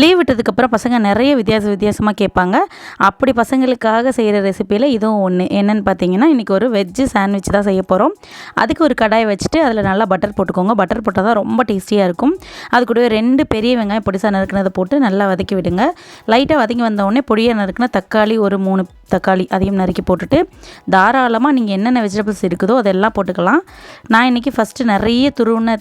Leave விட்டதுக்கப்புறம் பசங்க நிறைய வித்தியாச வித்தியாசமாக கேட்பாங்க. அப்படி பசங்களுக்காக செய்கிற ரெசிப்பியில் இதுவும் ஒன்று என்னென்னு பார்த்தீங்கன்னா இன்றைக்கி ஒரு வெஜ்ஜு சாண்ட்விச் தான் செய்ய போகிறோம் அதுக்கு ஒரு கடாயை வச்சுட்டு அதில் நல்லா பட்டர் போட்டுக்கோங்க. பட்டர் போட்டால் தான் ரொம்ப டேஸ்டியாக இருக்கும். அது கூடவே ரெண்டு பெரிய வெங்காயம் பொடிசாக நறுக்கினதை போட்டு நல்லா வதக்கி விடுங்க. லைட்டாக வதங்கி வந்தவுடனே பொடியாக நறுக்கின தக்காளி ஒரு மூணு தக்காளி அதையும் நறுக்கி போட்டுட்டு தாராளமாக நீங்கள் என்னென்ன வெஜிடபிள்ஸ் இருக்குதோ அதெல்லாம் போட்டுக்கலாம். நான் இன்றைக்கி ஃபஸ்ட்டு நிறைய துருவின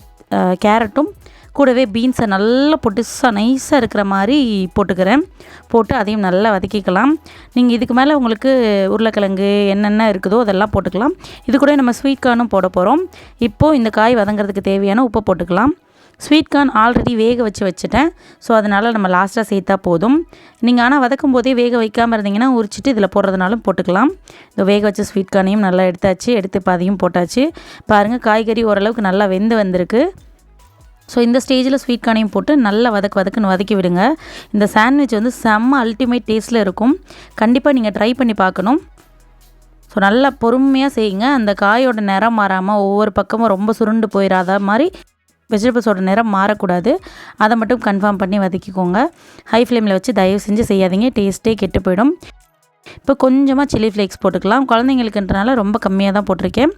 கேரட்டும் கூடவே பீன்ஸை நல்லா பொட்டுசாக நைஸாக இருக்கிற மாதிரி போட்டுக்கிறேன். போட்டு அதையும் நல்லா வதக்கிக்கலாம். நீங்கள் இதுக்கு மேலே உங்களுக்கு உருளைக்கிழங்கு என்னென்ன இருக்குதோ அதெல்லாம் போட்டுக்கலாம். இது கூட நம்ம ஸ்வீட் கார்னும் போட போகிறோம் இப்போது இந்த காய் வதங்கிறதுக்கு தேவையான உப்பை போட்டுக்கலாம். ஸ்வீட் கார்ன் ஆல்ரெடி வேக வச்சு வச்சுட்டேன். ஸோ அதனால் நம்ம லாஸ்ட்டாக சேர்த்தா போதும். நீங்கள் ஆனால் வதக்கும் போதே வேக வைக்காமல் இருந்தீங்கன்னா உரிச்சிட்டு இதில் போடுறதுனாலும் போட்டுக்கலாம். இந்த வேக வச்ச ஸ்வீட் கார்னையும் நல்லா எடுத்தாச்சு. எடுத்து பாதையும் போட்டாச்சு. பாருங்கள் காய்கறி ஓரளவுக்கு நல்லா வெந்து வந்திருக்கு. ஸோ இந்த ஸ்டேஜில் ஸ்வீட் கார்னையும் போட்டு நல்லா வதக்கு வதக்குன்னு வதக்கி விடுங்க. இந்த சாண்ட்விச் வந்து செம்ம அல்டிமேட் டேஸ்ட்டில் இருக்கும். கண்டிப்பாக நீங்கள் ட்ரை பண்ணி பார்க்கணும். ஸோ நல்லா பொறுமையாக செய்யுங்க. அந்த காயோட நிறம் மாறாமல் ஒவ்வொரு பக்கமும் ரொம்ப சுருண்டு போயிடாத மாதிரி வெஜிடபிள்ஸோட நிறம் மாறக்கூடாது. அதை மட்டும் கன்ஃபார்ம் பண்ணி வதக்கிக்கோங்க. ஹை ஃப்ளேமில் வச்சு தயவு செஞ்சு செய்யாதீங்க. டேஸ்ட்டே கெட்டு போயிடும். இப்போ கொஞ்சமாக சில்லி ஃப்ளேக்ஸ் போட்டுக்கலாம். குழந்தைங்களுக்குன்றனால ரொம்ப கம்மியாக தான் போட்டிருக்கேன்.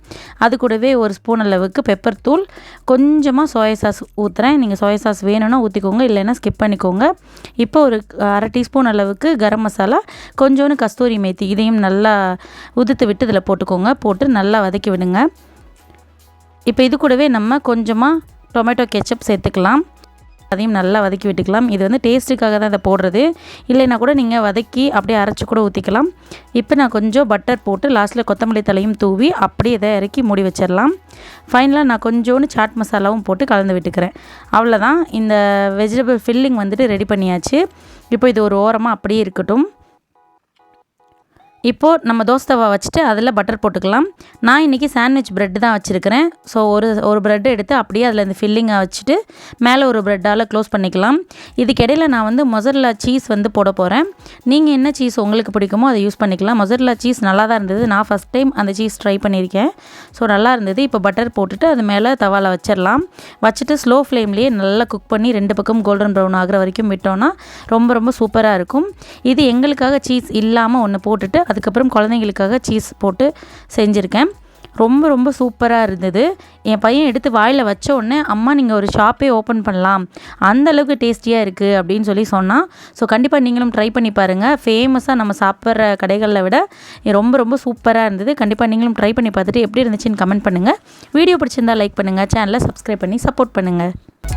அது கூடவே ஒரு ஸ்பூன் அளவுக்கு பெப்பர் தூள். கொஞ்சமாக சோயா சாஸ் ஊற்றுறேன் நீங்கள் சோயா சாஸ் வேணும்னா ஊற்றிக்கோங்க இல்லைன்னா ஸ்கிப் பண்ணிக்கோங்க. இப்போ ஒரு அரை டீஸ்பூன் அளவுக்கு கரம் மசாலா கொஞ்சோண்டு கஸ்தூரி மேத்தி இதையும் நல்லா உதுத்து விட்டு இதில் போட்டுக்கோங்க. போட்டு நல்லா வதக்கி விடுங்க. இப்போ இது கூடவே நம்ம கொஞ்சமாக டொமேட்டோ கெச்சப் சேர்த்துக்கலாம். அதையும் நல்லா வதக்கி விட்டுக்கலாம். இது வந்து டேஸ்ட்டுக்காக தான் இதை போடுறது. இல்லைன்னா கூட நீங்கள் வதக்கி அப்படியே அரைச்சி கூட ஊற்றிக்கலாம் இப்போ நான் கொஞ்சம் பட்டர் போட்டு லாஸ்ட்டில் கொத்தமல்லி தலையும் தூவி அப்படியே இதை இறக்கி மூடி வச்சிடலாம். ஃபைனலாக நான் கொஞ்சோண்டு சாட் மசாலாவும் போட்டு கலந்து விட்டுக்கிறேன். அவ்வளோதான் இந்த வெஜிடபிள் ஃபில்லிங் வந்துட்டு ரெடி பண்ணியாச்சு. இப்போ இது ஒரு ஓரமாக அப்படியே இருக்கட்டும். இப்போது நம்ம தோஸ்தவா வச்சுட்டு அதில் பட்டர் போட்டுக்கலாம். நான் இன்றைக்கி சாண்ட்விச் ப்ரெட்டு தான் வச்சுருக்கிறேன். ஸோ ஒரு ஒரு ப்ரெட் எடுத்து அப்படியே அதில் இந்த ஃபில்லிங்கை வச்சுட்டு மேலே ஒரு ப்ரெட்டால் க்ளோஸ் பண்ணிக்கலாம். இதுக்கிடையில் நான் வந்து மொசரில்லா சீஸ் வந்து போட போகிறேன் நீங்கள் என்ன சீஸ் உங்களுக்கு பிடிக்குமோ அதை யூஸ் பண்ணிக்கலாம். மொசரில்லா சீஸ் நல்லா தான் இருந்தது. நான் ஃபஸ்ட் டைம் அந்த சீஸ் ட்ரை பண்ணியிருக்கேன். ஸோ நல்லா இருந்தது. இப்போ பட்டர் போட்டுட்டு அது மேலே தவாவில் வச்சிடலாம். வச்சுட்டு ஸ்லோ ஃப்ளேம்லேயே நல்லா குக் பண்ணி ரெண்டு பக்கம் கோல்டன் ப்ரௌன் ஆகிற வரைக்கும் விட்டோன்னா ரொம்ப ரொம்ப சூப்பராக இருக்கும். இது எங்களுக்காக சீஸ் இல்லாமல் ஒன்று போட்டுட்டு அதுக்கப்புறம் குழந்தைங்களுக்காக சீஸ் போட்டு செஞ்சுருக்கேன். ரொம்ப ரொம்ப சூப்பராக இருந்தது. என் பையன் எடுத்து வாயில் வச்ச உடனே அம்மா நீங்கள் ஒரு ஷாப்பே ஓப்பன் பண்ணலாம். அந்த அளவுக்கு டேஸ்டியாக இருக்குது அப்படின்னு சொல்லி சொன்னான். ஸோ கண்டிப்பாக நீங்களும் ட்ரை பண்ணி பாருங்கள் ஃபேமஸாக நம்ம சாப்பிட்ற கடைகளில் விட ரொம்ப ரொம்ப சூப்பராக இருந்தது. கண்டிப்பாக நீங்களும் ட்ரை பண்ணி பார்த்துட்டு எப்படி இருந்துச்சுன்னு கமெண்ட் பண்ணுங்கள் வீடியோ பிடிச்சிருந்தா லைக் பண்ணுங்கள் சேனலை சப்ஸ்கிரைப் பண்ணி சப்போர்ட் பண்ணுங்கள்